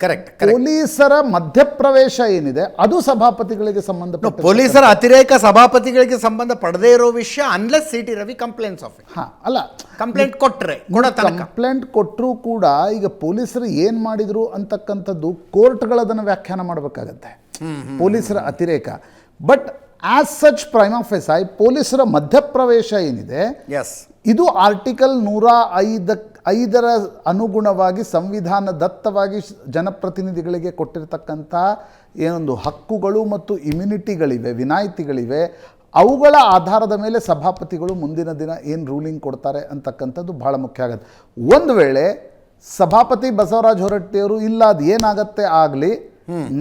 ಕರೆಕ್ಟ್ ಪೊಲೀಸರ ಮಧ್ಯಪ್ರವೇಶ ಏನಿದೆ ಅದು ಸಭಾಪತಿಗಳಿಗೆ ಸಂಬಂಧ ಪೊಲೀಸರ ಅತಿರೇಕ ಸಭಾಪತಿಗಳಿಗೆ ಸಂಬಂಧ ಪಡದೇ ಇರೋ ವಿಷಯ unless C T Ravi complaints of ಹಾ ಅಲ್ಲ. ಕಂಪ್ಲೇಂಟ್ ಕೊಟ್ಟರೆ ಕಂಪ್ಲೇಂಟ್ ಕೊಟ್ಟರೂ ಕೂಡ ಈಗ ಪೊಲೀಸರು ಏನು ಮಾಡಿದ್ರು ಅಂತಕ್ಕಂಥದ್ದು ಕೋರ್ಟ್ಗಳು ಅದನ್ನು ವ್ಯಾಖ್ಯಾನ ಮಾಡಬೇಕಾಗತ್ತೆ. ಪೊಲೀಸರ ಅತಿರೇಕ. But as such prime of I ಪೊಲೀಸರ ಮಧ್ಯಪ್ರವೇಶ ಏನಿದೆ ಎಸ್ ಇದು ಆರ್ಟಿಕಲ್ ನೂರ ಐದ ಐದರ ಅನುಗುಣವಾಗಿ ಸಂವಿಧಾನ ದತ್ತವಾಗಿ ಜನಪ್ರತಿನಿಧಿಗಳಿಗೆ ಕೊಟ್ಟಿರ್ತಕ್ಕಂಥ ಏನೊಂದು ಹಕ್ಕುಗಳು ಮತ್ತು ಇಮ್ಯುನಿಟಿಗಳಿವೆ, ವಿನಾಯಿತಿಗಳಿವೆ, ಅವುಗಳ ಆಧಾರದ ಮೇಲೆ ಸಭಾಪತಿಗಳು ಮುಂದಿನ ದಿನ ಏನು ರೂಲಿಂಗ್ ಕೊಡ್ತಾರೆ ಅಂತಕ್ಕಂಥದ್ದು ಭಾಳ ಮುಖ್ಯ ಆಗುತ್ತೆ. ಒಂದು ವೇಳೆ ಸಭಾಪತಿ ಬಸವರಾಜ ಹೊರಟ್ಟಿಯವರು ಇಲ್ಲ, ಅದು ಏನಾಗತ್ತೆ ಆಗಲಿ,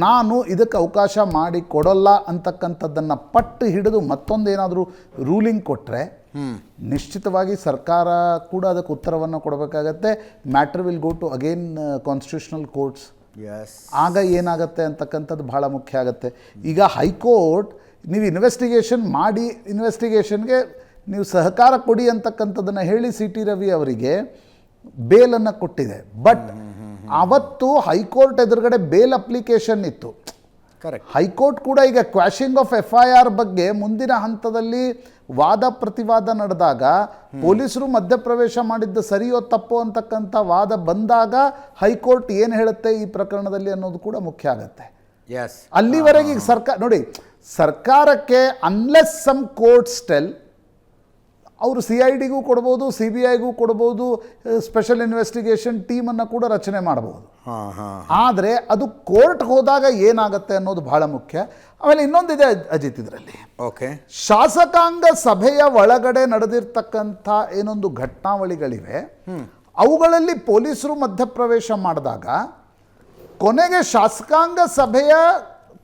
ನಾನು ಇದಕ್ಕೆ ಅವಕಾಶ ಮಾಡಿ ಕೊಡೋಲ್ಲ ಅಂತಕ್ಕಂಥದ್ದನ್ನು ಪಟ್ಟು ಹಿಡಿದು ಮತ್ತೊಂದೇನಾದರೂ ರೂಲಿಂಗ್ ಕೊಟ್ಟರೆ ನಿಶ್ಚಿತವಾಗಿ ಸರ್ಕಾರ ಕೂಡ ಅದಕ್ಕೆ ಉತ್ತರವನ್ನು ಕೊಡಬೇಕಾಗತ್ತೆ. Matter will go to again constitutional courts ಆಗ ಏನಾಗುತ್ತೆ ಅಂತಕ್ಕಂಥದ್ದು ಭಾಳ ಮುಖ್ಯ ಆಗುತ್ತೆ. ಈಗ ಹೈಕೋರ್ಟ್ ನೀವು ಇನ್ವೆಸ್ಟಿಗೇಷನ್ ಮಾಡಿ ಇನ್ವೆಸ್ಟಿಗೇಷನ್ಗೆ ನೀವು ಸಹಕಾರ ಕೊಡಿ ಅಂತಕ್ಕಂಥದ್ದನ್ನು ಹೇಳಿ ಸಿ ಟಿ ರವಿ ಅವರಿಗೆ ಬೇಲನ್ನು ಕೊಟ್ಟಿದೆ. ಬಟ್ ಅವತ್ತು ಹೈಕೋರ್ಟ್ ಎದುರುಗಡೆ ಬೇಲ್ ಅಪ್ಲಿಕೇಶನ್ ಇತ್ತು. ಕರೆಕ್ಟ್ ಹೈಕೋರ್ಟ್ ಕೂಡ ಈಗ quashing of F I R ಬಗ್ಗೆ ಮುಂದಿನ ಹಂತದಲ್ಲಿ ವಾದ ಪ್ರತಿವಾದ ನಡೆದಾಗ ಪೊಲೀಸರು ಮಧ್ಯಪ್ರವೇಶ ಮಾಡಿದ್ದು ಸರಿಯೋ ತಪ್ಪೋ ಅಂತಕ್ಕಂಥ ವಾದ ಬಂದಾಗ ಹೈಕೋರ್ಟ್ ಏನು ಹೇಳುತ್ತೆ ಈ ಪ್ರಕರಣದಲ್ಲಿ ಅನ್ನೋದು ಕೂಡ ಮುಖ್ಯ ಆಗುತ್ತೆ. ಎಸ್ ಅಲ್ಲಿವರೆಗೆ ಈಗ ಸರ್ಕಾರ ನೋಡಿ ಸರ್ಕಾರಕ್ಕೆ ಅನ್ಲೆಸ್ ಸಮ್ ಕೋರ್ಟ್ ಸ್ಟೆಲ್ ಅವರು ಸಿ ಐ ಡಿಗೂ ಕೊಡ್ಬೋದು ಸಿ ಬಿ ಐಗೂ ಕೊಡ್ಬೋದು ಸ್ಪೆಷಲ್ ಇನ್ವೆಸ್ಟಿಗೇಷನ್ ಟೀಮನ್ನು ಕೂಡ ರಚನೆ ಮಾಡ್ಬೋದು. ಹಾಂ ಹಾಂ. ಆದರೆ ಅದು ಕೋರ್ಟ್ಗೆ ಹೋದಾಗ ಏನಾಗುತ್ತೆ ಅನ್ನೋದು ಬಹಳ ಮುಖ್ಯ. ಆಮೇಲೆ ಇನ್ನೊಂದಿದೆ ಅಜ್- ಅಜಿತ್ ಇದರಲ್ಲಿ. ಓಕೆ. ಶಾಸಕಾಂಗ ಸಭೆಯ ಒಳಗಡೆ ನಡೆದಿರ್ತಕ್ಕಂಥ ಏನೊಂದು ಘಟನಾವಳಿಗಳಿವೆ. ಅವುಗಳಲ್ಲಿ ಪೊಲೀಸರು ಮಧ್ಯಪ್ರವೇಶ ಮಾಡಿದಾಗ ಕೊನೆಗೆ ಶಾಸಕಾಂಗ ಸಭೆಯ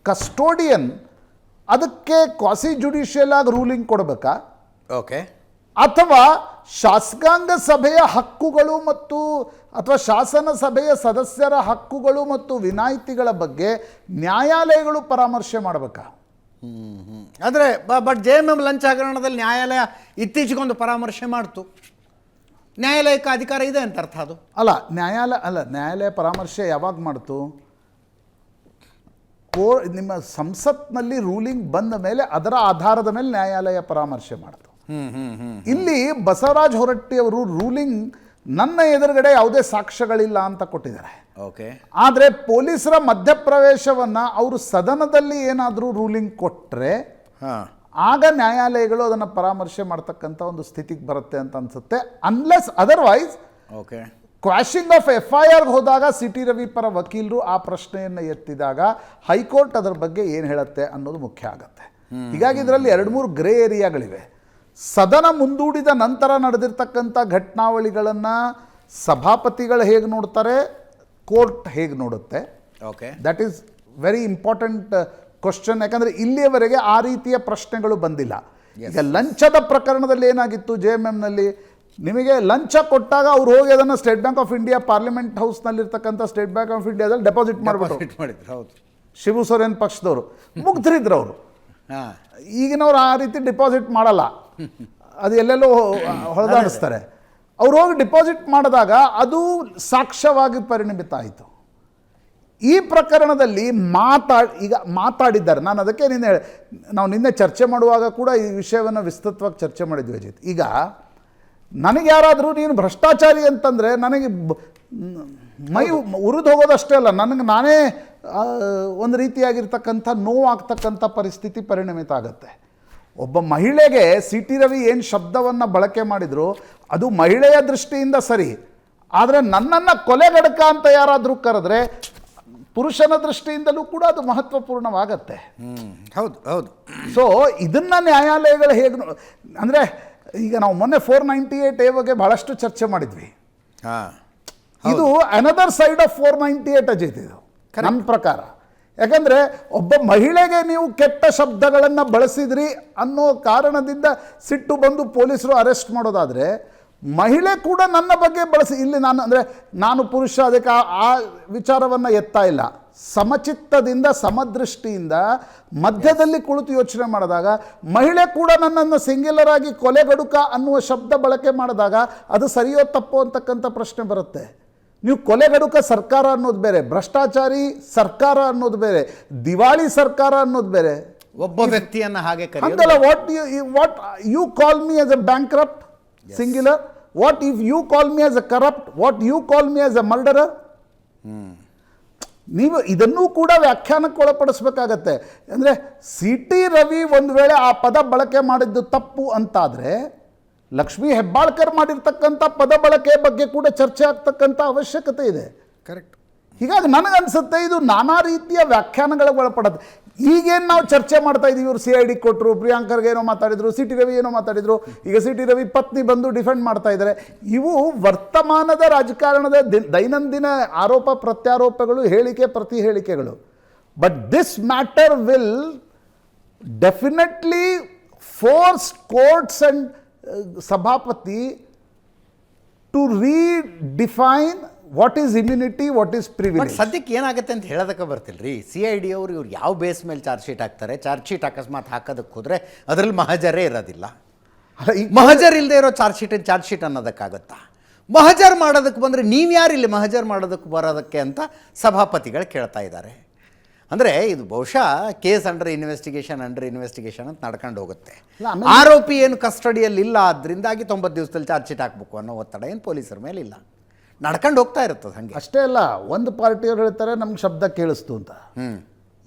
ಕಸ್ಟೋಡಿಯನ್ ಅದಕ್ಕೆ ಕ್ವಾಸಿ ಜುಡಿಷಿಯಲ್ ಆಗಿ ರೂಲಿಂಗ್ ಕೊಡಬೇಕಾ? ಓಕೆ. ಅಥವಾ ಶಾಸಕಾಂಗ ಸಭೆಯ ಹಕ್ಕುಗಳು ಮತ್ತು ಅಥವಾ ಶಾಸನ ಸಭೆಯ ಸದಸ್ಯರ ಹಕ್ಕುಗಳು ಮತ್ತು ವಿನಾಯಿತಿಗಳ ಬಗ್ಗೆ ನ್ಯಾಯಾಲಯಗಳು ಪರಾಮರ್ಶೆ ಮಾಡಬೇಕಾ? ಆದರೆ ಬಟ್ ಜೆ ಎಂ ಎಂ ಲಂಚ ಹಗರಣದಲ್ಲಿ ನ್ಯಾಯಾಲಯ ಇತ್ತೀಚೆಗೊಂದು ಪರಾಮರ್ಶೆ ಮಾಡ್ತು. ನ್ಯಾಯಾಲಯಕ್ಕೆ ಅಧಿಕಾರ ಇದೆ ಅಂತ ಅರ್ಥ ಅದು. ಅಲ್ಲ ನ್ಯಾಯಾಲಯ ಅಲ್ಲ ನ್ಯಾಯಾಲಯ ಪರಾಮರ್ಶೆ ಯಾವಾಗ ಮಾಡ್ತು? ಕೋ ನಿಮ್ಮ ಸಂಸತ್ನಲ್ಲಿ ರೂಲಿಂಗ್ ಬಂದ ಮೇಲೆ ಅದರ ಆಧಾರದ ಮೇಲೆ ನ್ಯಾಯಾಲಯ ಪರಾಮರ್ಶೆ ಮಾಡ್ತು. ಇಲ್ಲಿ ಬಸವರಾಜ್ ಹೊರಟ್ಟಿ ಅವರು ರೂಲಿಂಗ್ ನನ್ನ ಎದುರುಗಡೆ ಯಾವುದೇ ಸಾಕ್ಷ್ಯಗಳಿಲ್ಲ ಅಂತ ಕೊಟ್ಟಿದ್ದಾರೆ. ಓಕೆ. ಆದರೆ ಪೊಲೀಸರ ಮಧ್ಯಪ್ರವೇಶವನ್ನು ಅವರು ಸದನದಲ್ಲಿ ಏನಾದರೂ ರೂಲಿಂಗ್ ಕೊಟ್ಟರೆ ಹಾಂ. ಆಗ ನ್ಯಾಯಾಲಯಗಳು ಅದನ್ನು ಪರಾಮರ್ಶೆ ಮಾಡ್ತಕ್ಕಂಥ ಒಂದು ಸ್ಥಿತಿಗೆ ಬರುತ್ತೆ ಅಂತ ಅನ್ಸುತ್ತೆ. Unless otherwise okay. Quashing of F I ಆರ್ಗೆ ಹೋದಾಗ ಸಿ ಟಿ ರವಿ ಪರ ವಕೀಲರು ಆ ಪ್ರಶ್ನೆಯನ್ನು ಎತ್ತಿದಾಗ ಹೈಕೋರ್ಟ್ ಅದರ ಬಗ್ಗೆ ಏನು ಹೇಳುತ್ತೆ ಅನ್ನೋದು ಮುಖ್ಯ ಆಗುತ್ತೆ. ಹೀಗಾಗಿ ಇದರಲ್ಲಿ ಎರಡು ಮೂರು ಗ್ರೇ ಏರಿಯಾಗಳಿವೆ. ಸದನ ಮುಂದೂಡಿದ ನಂತರ ನಡೆದಿರ್ತಕ್ಕಂಥ ಘಟನಾವಳಿಗಳನ್ನು ಸಭಾಪತಿಗಳು ಹೇಗೆ ನೋಡ್ತಾರೆ ಕೋರ್ಟ್ ಹೇಗೆ ನೋಡುತ್ತೆ? Okay that is very important question ಯಾಕಂದರೆ ಇಲ್ಲಿಯವರೆಗೆ ಆ ರೀತಿಯ ಪ್ರಶ್ನೆಗಳು ಬಂದಿಲ್ಲ. ಈಗ ಲಂಚದ ಪ್ರಕರಣದಲ್ಲಿ ಏನಾಗಿತ್ತು ಜೆ ಎಂ ಎಮ್ನಲ್ಲಿ ನಿಮಗೆ ಲಂಚ ಕೊಟ್ಟಾಗ ಅವ್ರು ಹೋಗಿ ಅದನ್ನು State Bank of India parliament ಹೌಸ್ನಲ್ಲಿರ್ತಕ್ಕಂಥ State Bank of ಇಂಡಿಯಾದಲ್ಲಿ ಡೆಪಾಸಿಟ್ ಮಾಡಿಬಿಟ್ಟು ಮಾಡಿದ್ರು ಹೌದು. ಶಿವು ಸೊರೇನ್ ಪಕ್ಷದವರು. ಮುಗ್ಧರಿದ್ರು ಅವರು. ಈಗಿನವ್ರು ಆ ರೀತಿ ಡಿಪಾಸಿಟ್ ಮಾಡಲ್ಲ. ಅದು ಎಲ್ಲೆಲ್ಲೋ ಹೊಡೆದಾಡಿಸ್ತಾರೆ ಅವ್ರು ಹೋಗಿ ಡಿಪಾಸಿಟ್ ಮಾಡಿದಾಗ ಅದು ಸಾಕ್ಷ್ಯವಾಗಿ ಪರಿಣಮಿತ ಆಯಿತು ಈ ಪ್ರಕರಣದಲ್ಲಿ ಮಾತಾ, ಈಗ ಮಾತಾಡಿದ್ದಾರೆ. ನಾನು ಅದಕ್ಕೆ ನಿನ್ನೆ ನಾವು ನಿನ್ನೆ ಚರ್ಚೆ ಮಾಡುವಾಗ ಕೂಡ ಈ ವಿಷಯವನ್ನು ವಿಸ್ತೃತವಾಗಿ ಚರ್ಚೆ ಮಾಡಿದ್ವಿ ಅಜಿತ್. ಈಗ ನನಗೆ ಯಾರಾದರೂ, ನೀನು ಭ್ರಷ್ಟಾಚಾರಿ ಅಂತಂದರೆ ನನಗೆ ಮೈ ಉರಿದು ಹೋಗೋದಷ್ಟೇ ಅಲ್ಲ, ನನಗೆ ನಾನೇ ಒಂದು ರೀತಿಯಾಗಿರ್ತಕ್ಕಂಥ ನೋವಾಗ್ತಕ್ಕಂಥ ಪರಿಸ್ಥಿತಿ ಪರಿಣಮಿತ ಆಗುತ್ತೆ. ಒಬ್ಬ ಮಹಿಳೆಗೆ ಸಿ ಟಿ ರವಿ ಏನು ಶಬ್ದವನ್ನು ಬಳಕೆ ಮಾಡಿದ್ರು ಅದು ಮಹಿಳೆಯ ದೃಷ್ಟಿಯಿಂದ ಸರಿ. ಆದರೆ ನನ್ನನ್ನು ಕೊಲೆಗಡಕ ಅಂತ ಯಾರಾದರೂ ಕರೆದ್ರೆ ಪುರುಷನ ದೃಷ್ಟಿಯಿಂದಲೂ ಕೂಡ ಅದು ಮಹತ್ವಪೂರ್ಣವಾಗತ್ತೆ. ಹೌದು ಹೌದು. ಸೊ ಇದನ್ನು ನ್ಯಾಯಾಲಯಗಳು ಹೇಗೆ ಅಂದರೆ ಈಗ ನಾವು ಮೊನ್ನೆ ಫೋರ್ ನೈಂಟಿ ಏಟ್ ಎ ಬಗ್ಗೆ ಬಹಳಷ್ಟು ಚರ್ಚೆ ಮಾಡಿದ್ವಿ. ಇದು another side of four ninety eight Ajit ಇದು. ನನ್ನ ಪ್ರಕಾರ. ಯಾಕಂದ್ರೆ ಒಬ್ಬ ಮಹಿಳೆಗೆ ನೀವು ಕೆಟ್ಟ ಶಬ್ದಗಳನ್ನು ಬಳಸಿದ್ರಿ ಅನ್ನೋ ಕಾರಣದಿಂದ ಸಿಟ್ಟು ಬಂದು ಪೊಲೀಸರು ಅರೆಸ್ಟ್ ಮಾಡೋದಾದರೆ ಮಹಿಳೆ ಕೂಡ ನನ್ನ ಬಗ್ಗೆ ಬಳಸಿ ಇಲ್ಲಿ ನಾನು ಅಂದರೆ ನಾನು ಪುರುಷ ಅದಕ್ಕೆ ಆ- ವಿಚಾರವನ್ನು ಎತ್ತಾ ಇಲ್ಲ. ಸಮಚಿತ್ತದಿಂದ ಸಮದೃಷ್ಟಿಯಿಂದ ಮಧ್ಯದಲ್ಲಿ ಕುಳಿತು ಯೋಚನೆ ಮಾಡಿದಾಗ ಮಹಿಳೆ ಕೂಡ ನನ್ನನ್ನು ಸಿಂಗ್ಯುಲರ್ ಆಗಿ ಕೊಲೆಗಡುಕ ಅನ್ನುವ ಶಬ್ದ ಬಳಕೆ ಮಾಡಿದಾಗ ಅದು ಸರಿಯೋ ತಪ್ಪೋ ಅಂತಕ್ಕಂಥ ಪ್ರಶ್ನೆ ಬರುತ್ತೆ. ನೀವು ಕೊಲೆಗಡುಕ ಸರ್ಕಾರ ಅನ್ನೋದು ಬೇರೆ ಭ್ರಷ್ಟಾಚಾರಿ ಸರ್ಕಾರ ಅನ್ನೋದು ಬೇರೆ ದಿವಾಳಿ ಸರ್ಕಾರ ಅನ್ನೋದು ಬೇರೆ. ಒಬ್ಬ ವ್ಯಕ್ತಿಯನ್ನು ಹಾಗೆ what you what you call me as a bankrupt singular what if you call me as a corrupt what you call me as a murderer ನೀವು ಇದನ್ನೂ ಕೂಡ ವ್ಯಾಖ್ಯಾನಕ್ಕೆ ಒಳಪಡಿಸ್ಬೇಕಾಗತ್ತೆ. ಅಂದರೆ ಸಿ ಟಿ ರವಿ ಒಂದು ವೇಳೆ ಆ ಪದ ಬಳಕೆ ಮಾಡಿದ್ದು ತಪ್ಪು ಅಂತಾದರೆ ಲಕ್ಷ್ಮೀ ಹೆಬ್ಬಾಳ್ಕರ್ ಮಾಡಿರ್ತಕ್ಕಂಥ ಪದ ಬಳಕೆ ಬಗ್ಗೆ ಕೂಡ ಚರ್ಚೆ ಆಗ್ತಕ್ಕಂಥ ಅವಶ್ಯಕತೆ ಇದೆ. ಕರೆಕ್ಟ್ ಹೀಗಾಗಿ ನನಗನ್ಸುತ್ತೆ ಇದು ನಾನಾ ರೀತಿಯ ವ್ಯಾಖ್ಯಾನಗಳಿಗೆ ಒಳಪಡೋದು. ಈಗೇನು ನಾವು ಚರ್ಚೆ ಮಾಡ್ತಾ ಇದ್ದೀವಿ ಇವರು ಸಿ ಐ ಡಿ ಕೊಟ್ಟರು ಪ್ರಿಯಾಂಕರ್ಗೆ ಏನೋ ಮಾತಾಡಿದರು ಸಿ ಟಿ ರವಿ ಏನೋ ಮಾತಾಡಿದರು ಈಗ ಸಿ ಟಿ ರವಿ ಪತ್ನಿ ಬಂದು ಡಿಫೆಂಡ್ ಮಾಡ್ತಾ ಇದ್ದಾರೆ ಇವು ವರ್ತಮಾನದ ರಾಜಕಾರಣದ ದಿ- ದೈನಂದಿನ ಆರೋಪ ಪ್ರತ್ಯಾರೋಪಗಳು ಹೇಳಿಕೆ ಪ್ರತಿ ಹೇಳಿಕೆಗಳು. But this matter will definitely force courts and ಸಭಾಪತಿ to redefine what is immunity what is privilege ಸದ್ಯಕ್ಕೆ ಏನಾಗುತ್ತೆ ಅಂತ ಹೇಳೋದಕ್ಕೆ ಬರ್ತಿಲ್ಲ ರೀ ಸಿ ಐ ಡಿ ಅವರು ಇವ್ರು ಯಾವ ಬೇಸ್ ಮೇಲೆ ಚಾರ್ಜ್ ಶೀಟ್ ಹಾಕ್ತಾರೆ? ಚಾರ್ಜ್ ಶೀಟ್ ಅಕಸ್ಮಾತ್ ಹಾಕೋದಕ್ಕೆ ಹೋದರೆ ಅದರಲ್ಲಿ ಮಹಜರೇ ಇರೋದಿಲ್ಲ. ಮಹಜರ್ ಇಲ್ಲದೆ ಇರೋ ಚಾರ್ಜ್ ಶೀಟ್ ಚಾರ್ಜ್ ಶೀಟ್ ಅನ್ನೋದಕ್ಕಾಗುತ್ತಾ? ಮಹಜರ್ ಮಾಡೋದಕ್ಕೆ ಬಂದರೆ ನೀವು ಯಾರು ಇಲ್ಲಿ ಮಹಜರ್ ಮಾಡೋದಕ್ಕೆ ಬರೋದಕ್ಕೆ ಅಂತ ಸಭಾಪತಿಗಳು ಕೇಳ್ತಾ ಇದ್ದಾರೆ. ಅಂದರೆ ಇದು ಬಹುಶಃ case under investigation under investigation ಅಂತ ನಡ್ಕೊಂಡು ಹೋಗುತ್ತೆ. ಆರೋಪಿ ಏನು ಕಸ್ಟಡಿಯಲ್ಲಿ ಇಲ್ಲ ಅದರಿಂದಾಗಿ ತೊಂಬತ್ತು ದಿವಸದಲ್ಲಿ ಚಾರ್ಜ್ ಶೀಟ್ ಹಾಕಬೇಕು ಅನ್ನೋ ಒತ್ತಡ ಏನು ಪೊಲೀಸರ ಮೇಲೆ ಇಲ್ಲ. ನಡ್ಕೊಂಡು ಹೋಗ್ತಾ ಇರುತ್ತದೆ ಹಾಗೆ. ಅಷ್ಟೇ ಅಲ್ಲ ಒಂದು ಪಾರ್ಟಿಯವ್ರು ಹೇಳ್ತಾರೆ ನಮ್ಗೆ ಶಬ್ದ ಕೇಳಿಸ್ತು ಅಂತ.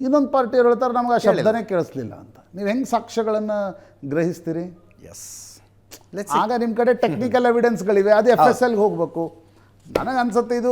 ಇನ್ನೊಂದು ಪಾರ್ಟಿಯವ್ರು ಹೇಳ್ತಾರೆ ನಮ್ಗೆ ಆ ಶಬ್ದನೇ ಕೇಳಿಸ್ಲಿಲ್ಲ ಅಂತ. ನೀವು ಹೆಂಗೆ ಸಾಕ್ಷ್ಯಗಳನ್ನು ಗ್ರಹಿಸ್ತೀರಿ? ಎಸ್ ಆಗ ನಿಮ್ಮ ಕಡೆ ಟೆಕ್ನಿಕಲ್ ಎವಿಡೆನ್ಸ್ಗಳಿವೆ ಅದು ಎಫ್ ಎಸ್ ಎಲ್ಗೆ ಹೋಗಬೇಕು. ನನಗೆ ಅನ್ಸುತ್ತೆ. ಇದು